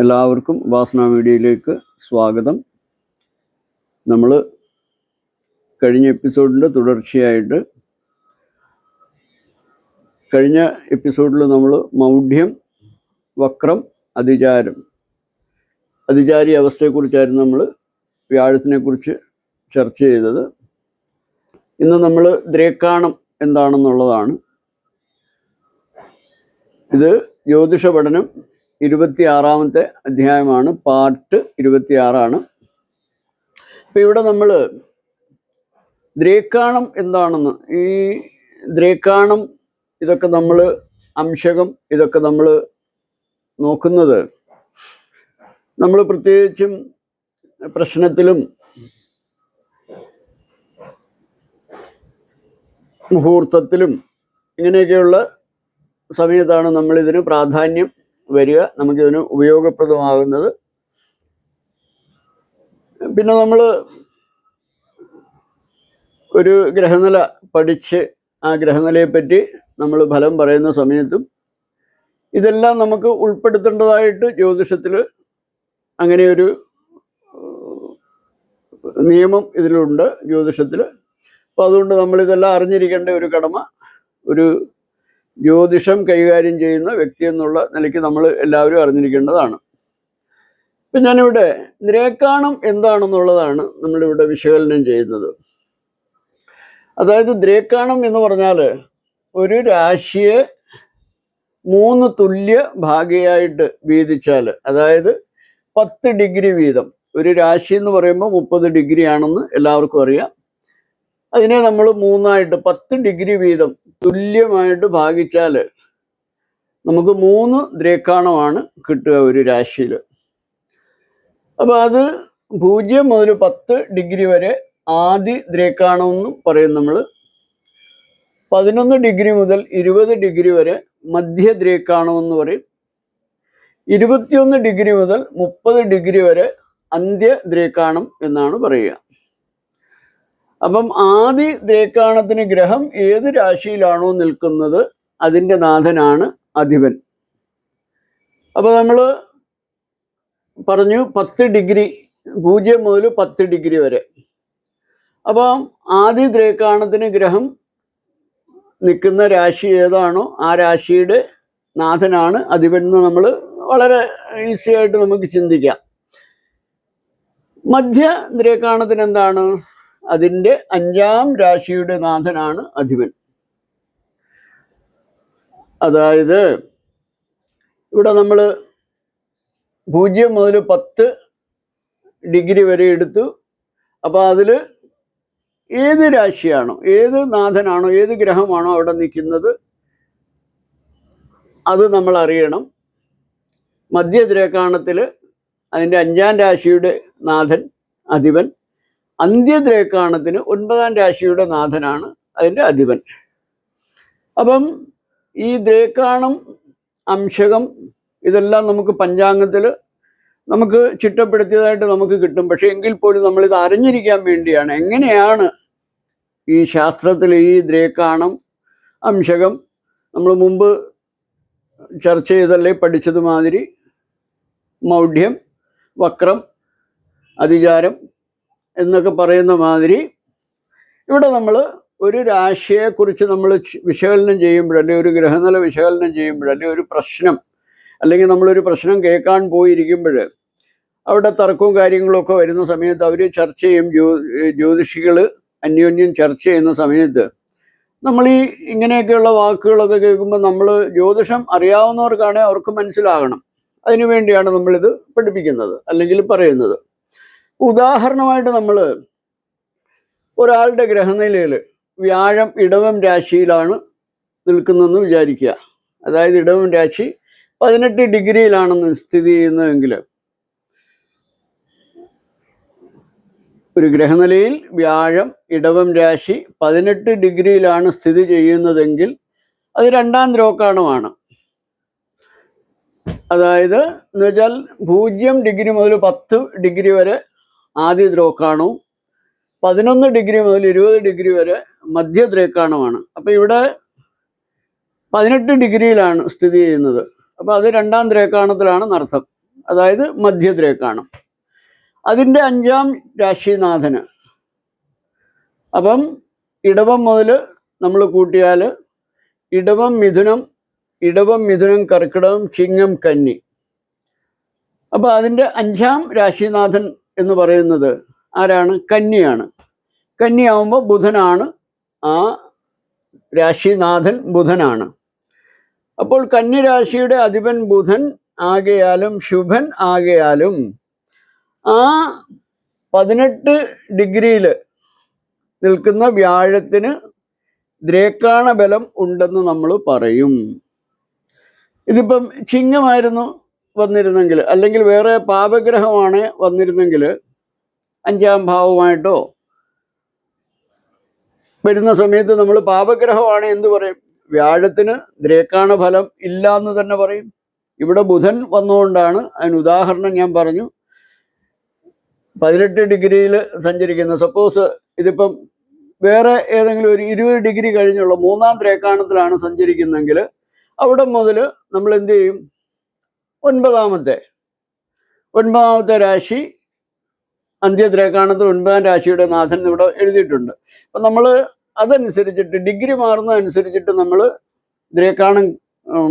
എല്ലാവർക്കും വാസന മീഡിയയിലേക്ക് സ്വാഗതം. നമ്മൾ കഴിഞ്ഞ എപ്പിസോഡിന്റെ തുടർച്ചയായിട്ട് കഴിഞ്ഞ എപ്പിസോഡിൽ നമ്മൾ മൗഢ്യം വക്രം അതിചാരം അതിചാരി അവസ്ഥയെക്കുറിച്ചായിരുന്നു നമ്മൾ വ്യാഴത്തിനെക്കുറിച്ച് ചർച്ച ചെയ്തത്. ഇന്ന് നമ്മൾ ദ്രേക്കാണം എന്താണെന്നുള്ളതാണ്. ഇത് ജ്യോതിഷ പഠനം ഇരുപത്തിയാറാമത്തെ അധ്യായമാണ് പാർട്ട് ഇരുപത്തിയാറാണ്. ഇപ്പം ഇവിടെ നമ്മൾ ദ്രേക്കാണം എന്താണെന്ന് ഈ ദ്രേക്കാണം ഇതൊക്കെ നമ്മൾ അംശകം ഇതൊക്കെ നമ്മൾ നോക്കുന്നത്. നമ്മൾ പ്രത്യേകിച്ചും പ്രശ്നത്തിലും മുഹൂർത്തത്തിലും ഇങ്ങനെയൊക്കെയുള്ള സമയത്താണ് നമ്മളിതിന് പ്രാധാന്യം വരിക. നമുക്കിതിന് ഉപയോഗപ്രദമാകുന്നത്. പിന്നെ നമ്മൾ ഒരു ഗ്രഹനില പഠിച്ച് ആ ഗ്രഹനിലയെപ്പറ്റി നമ്മൾ ഫലം പറയുന്ന സമയത്തും ഇതെല്ലാം നമുക്ക് ഉൾപ്പെടുത്തേണ്ടതായിട്ട് ജ്യോതിഷത്തിൽ അങ്ങനെയൊരു നിയമം ഇതിലുണ്ട് ജ്യോതിഷത്തിൽ അപ്പോൾ അതുകൊണ്ട് നമ്മളിതെല്ലാം അറിഞ്ഞിരിക്കേണ്ട ഒരു കടമ ഒരു ജ്യോതിഷം കൈകാര്യം ചെയ്യുന്ന വ്യക്തി എന്നുള്ള നിലയ്ക്ക് നമ്മൾ എല്ലാവരും അറിഞ്ഞിരിക്കേണ്ടതാണ്. ഇപ്പം ഞാനിവിടെ ദ്രേക്കാണം എന്താണെന്നുള്ളതാണ് നമ്മളിവിടെ വിശകലനം ചെയ്യുന്നത്. അതായത് ദ്രേക്കാണം എന്ന് പറഞ്ഞാൽ ഒരു രാശിയെ മൂന്ന് തുല്യ ഭാഗയായിട്ട് വീതിച്ചാൽ അതായത് പത്ത് ഡിഗ്രി വീതം. ഒരു രാശി എന്ന് പറയുമ്പോൾ മുപ്പത് ഡിഗ്രി ആണെന്ന് എല്ലാവർക്കും അറിയാം. അതിനെ നമ്മൾ മൂന്നായിട്ട് പത്ത് ഡിഗ്രി വീതം തുല്യമായിട്ട് ഭാഗിച്ചാൽ നമുക്ക് മൂന്ന് ദ്രേക്കാണമാണ് കിട്ടുക ഒരു രാശിയിൽ. അപ്പോൾ അത് പൂജ്യം മുതൽ പത്ത് ഡിഗ്രി വരെ ആദ്യ ദ്രേക്കാണമെന്നും പറയും നമ്മൾ. പതിനൊന്ന് ഡിഗ്രി മുതൽ ഇരുപത് ഡിഗ്രി വരെ മധ്യ ദ്രേക്കാണമെന്ന് പറയും. ഇരുപത്തിയൊന്ന് ഡിഗ്രി മുതൽ മുപ്പത് ഡിഗ്രി വരെ അന്ത്യ ദ്രേക്കാണം എന്നാണ് പറയുക. അപ്പം ആദി ദ്രേക്കാണത്തിന് ഗ്രഹം ഏത് രാശിയിലാണോ നിൽക്കുന്നത് അതിന്റെ നാഥനാണ് അധിപൻ. അപ്പോൾ നമ്മൾ പറഞ്ഞു പത്ത് ഡിഗ്രി പൂജ്യം മുതൽ പത്ത് ഡിഗ്രി വരെ. അപ്പം ആദി ദ്രേക്കാണത്തിന് ഗ്രഹം നിൽക്കുന്ന രാശി ഏതാണോ ആ രാശിയുടെ നാഥനാണ് അധിപൻ എന്ന് നമ്മൾ വളരെ ഈസിയായിട്ട് നമുക്ക് ചിന്തിക്കാം. മധ്യ ദ്രേക്കാണത്തിന് എന്താണ്? അതിന്റെ അഞ്ചാം രാശിയുടെ നാഥനാണ് അധിപൻ. അതായത് ഇവിടെ നമ്മൾ പൂജ്യം മുതൽ പത്ത് ഡിഗ്രി വരെ എടുത്തു. അപ്പോൾ അതിൽ ഏത് രാശിയാണോ ഏത് നാഥനാണോ ഏത് ഗ്രഹമാണോ അവിടെ നിൽക്കുന്നത് അത് നമ്മൾ അറിയണം. മധ്യദ്രേക്കാണത്തിൽ അതിന്റെ അഞ്ചാം രാശിയുടെ നാഥൻ അധിപൻ. അന്ത്യദ്രേക്കാണത്തിന് ഒൻപതാം രാശിയുടെ നാഥനാണ് അതിന്റെ അധിപൻ. അപ്പം ഈ ദ്രേക്കാണം അംശകം ഇതെല്ലാം നമുക്ക് പഞ്ചാംഗത്തിൽ നമുക്ക് ചിട്ടപ്പെടുത്തിയതായിട്ട് നമുക്ക് കിട്ടും. പക്ഷേ എങ്കിൽ പോലും നമ്മളിത് അറിഞ്ഞിരിക്കാൻ വേണ്ടിയാണ്. എങ്ങനെയാണ് ഈ ശാസ്ത്രത്തിൽ ഈ ദ്രേക്കാണം അംശകം നമ്മൾ മുമ്പ് ചർച്ച ചെയ്തല്ലേ പഠിച്ചതുമാതിരി മൗഢ്യം വക്രം അതിചാരം എന്നൊക്കെ പറയുന്ന മാതിരി ഇവിടെ നമ്മൾ ഒരു രാശിയെക്കുറിച്ച് നമ്മൾ വിശകലനം ചെയ്യുമ്പോഴല്ലേ ഒരു ഗ്രഹനില വിശകലനം ചെയ്യുമ്പോഴല്ലേ ഒരു പ്രശ്നം അല്ലെങ്കിൽ നമ്മളൊരു പ്രശ്നം കേൾക്കാൻ പോയിരിക്കുമ്പോൾ അവിടെ തർക്കവും കാര്യങ്ങളൊക്കെ വരുന്ന സമയത്ത് അവർ ചർച്ച ചെയ്യും ജ്യോ ജ്യോതിഷികൾ അന്യോന്യം ചർച്ച ചെയ്യുന്ന സമയത്ത് നമ്മൾ ഈ ഇങ്ങനെയൊക്കെയുള്ള വാക്കുകളൊക്കെ കേൾക്കുമ്പോൾ നമ്മൾ ജ്യോതിഷം അറിയാവുന്നവർക്കാണെങ്കിൽ അവർക്ക് മനസ്സിലാകണം. അതിനു വേണ്ടിയാണ് നമ്മളിത് പഠിപ്പിക്കുന്നത് അല്ലെങ്കിൽ പറയുന്നത്. ഉദാഹരണമായിട്ട് നമ്മൾ ഒരാളുടെ ഗ്രഹനിലയിൽ വ്യാഴം ഇടവം രാശിയിലാണ് നിൽക്കുന്നതെന്ന് വിചാരിക്കുക. അതായത് ഇടവം രാശി പതിനെട്ട് ഡിഗ്രിയിലാണെന്ന് സ്ഥിതി ചെയ്യുന്നതെങ്കിൽ ഒരു ഗ്രഹനിലയിൽ വ്യാഴം ഇടവം രാശി പതിനെട്ട് ഡിഗ്രിയിലാണ് സ്ഥിതി ചെയ്യുന്നതെങ്കിൽ അത് രണ്ടാം ദ്രോക്കാണമാണ്. അതായത് എന്ന് വെച്ചാൽ പൂജ്യം ഡിഗ്രി മുതൽ പത്ത് ഡിഗ്രി വരെ ആദ്യ ദ്രോക്കാണവും പതിനൊന്ന് ഡിഗ്രി മുതൽ ഇരുപത് ഡിഗ്രി വരെ മധ്യ ദ്രേക്കാണമാണ്. അപ്പോൾ ഇവിടെ പതിനെട്ട് ഡിഗ്രിയിലാണ് സ്ഥിതി ചെയ്യുന്നത്. അപ്പോൾ അത് രണ്ടാം ദ്രേക്കാണത്തിലാണ് നർത്ഥം അതായത് മധ്യ മധ്യദ്രേക്കാണം അതിന്റെ അഞ്ചാം രാശിനാഥന്. അപ്പം ഇടവം മുതൽ നമ്മൾ കൂട്ടിയാൽ ഇടവം മിഥുനം ഇടവം മിഥുനം കർക്കിടകം ചിങ്ങം കന്നി. അപ്പോൾ അതിന്റെ അഞ്ചാം രാശിനാഥൻ എന്ന് പറയുന്നത് ആരാണ്? കന്നിയാണ് കന്നിയാവുമ്പോൾ ബുധനാണ്. ആ രാശിനാഥൻ ബുധനാണ്. അപ്പോൾ കന്യരാശിയുടെ അധിപൻ ബുധൻ ആകയാലും ശുഭൻ ആകയാലും ആ പതിനെട്ട് ഡിഗ്രിയിൽ നിൽക്കുന്ന വ്യാഴത്തിന് ദ്രേക്കാണ ബലം ഉണ്ടെന്ന് നമ്മൾ പറയും. ഇതിപ്പം ചിങ്ങമായിരുന്നു. വന്നിരുന്നെങ്കിൽ അല്ലെങ്കിൽ വേറെ പാപഗ്രഹമാണ് വന്നിരുന്നെങ്കിൽ അഞ്ചാം ഭാവമായിട്ടോ വരുന്ന സമയത്ത് നമ്മൾ പാപഗ്രഹമാണ് എന്ന് പറയും. വ്യാഴത്തിന് ദ്രേക്കാണ ഫലം ഇല്ല എന്ന് തന്നെ പറയും. ഇവിടെ ബുധൻ വന്നുകൊണ്ടാണ് അതിന് ഉദാഹരണം ഞാൻ പറഞ്ഞു. പതിനെട്ട് ഡിഗ്രിയിൽ സഞ്ചരിക്കുന്ന സപ്പോസ് ഇതിപ്പം വേറെ ഏതെങ്കിലും ഒരു ഇരുപത് ഡിഗ്രി കഴിഞ്ഞുള്ള മൂന്നാം ത്രേക്കാണത്തിലാണ് സഞ്ചരിക്കുന്നതെങ്കിൽ അവിടെ മുതൽ നമ്മൾ എന്ത് ചെയ്യും? ഒൻപതാമത്തെ. ഒൻപതാമത്തെ രാശി അന്ത്യത്രേക്കാണത്തിൽ ഒൻപതാം രാശിയുടെ നാഥൻ ഇവിടെ എഴുതിയിട്ടുണ്ട്. അപ്പം നമ്മൾ അതനുസരിച്ചിട്ട് ഡിഗ്രി മാറുന്നതനുസരിച്ചിട്ട് നമ്മൾ ദ്രേക്കാണം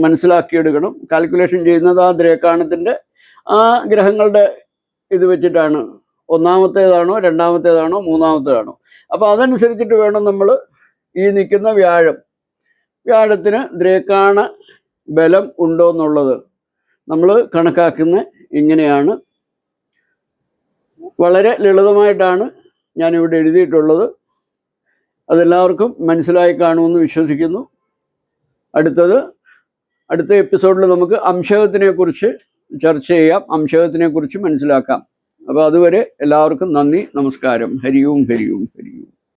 മനസ്സിലാക്കിയെടുക്കണം. കാൽക്കുലേഷൻ ചെയ്യുന്നത് ആ ദ്രേക്കാണത്തിന്റെ ആ ഗ്രഹങ്ങളുടെ ഇത് വെച്ചിട്ടാണ്. ഒന്നാമത്തേതാണോ രണ്ടാമത്തേതാണോ മൂന്നാമത്തേതാണോ. അപ്പോൾ അതനുസരിച്ചിട്ട് വേണം നമ്മൾ ഈ നിൽക്കുന്ന വ്യാഴം. വ്യാഴത്തിന് ദ്രേക്കാണ ബലം ഉണ്ടോ എന്നുള്ളത്. നമ്മൾ കണക്കാക്കുന്ന ഇങ്ങനെയാണ്. വളരെ ലളിതമായിട്ടാണ് ഞാനിവിടെ എഴുതിയിട്ടുള്ളത്. അതെല്ലാവർക്കും മനസ്സിലായി കാണുമെന്ന് വിശ്വസിക്കുന്നു. അടുത്തത് അടുത്ത എപ്പിസോഡിൽ നമുക്ക് അംശകത്തിനെ കുറിച്ച് ചർച്ച ചെയ്യാം. അംശകത്തിനെ കുറിച്ച് മനസ്സിലാക്കാം. അപ്പോൾ അതുവരെ എല്ലാവർക്കും നന്ദി നമസ്കാരം. ഹരിയും ഹരിയും ഹരി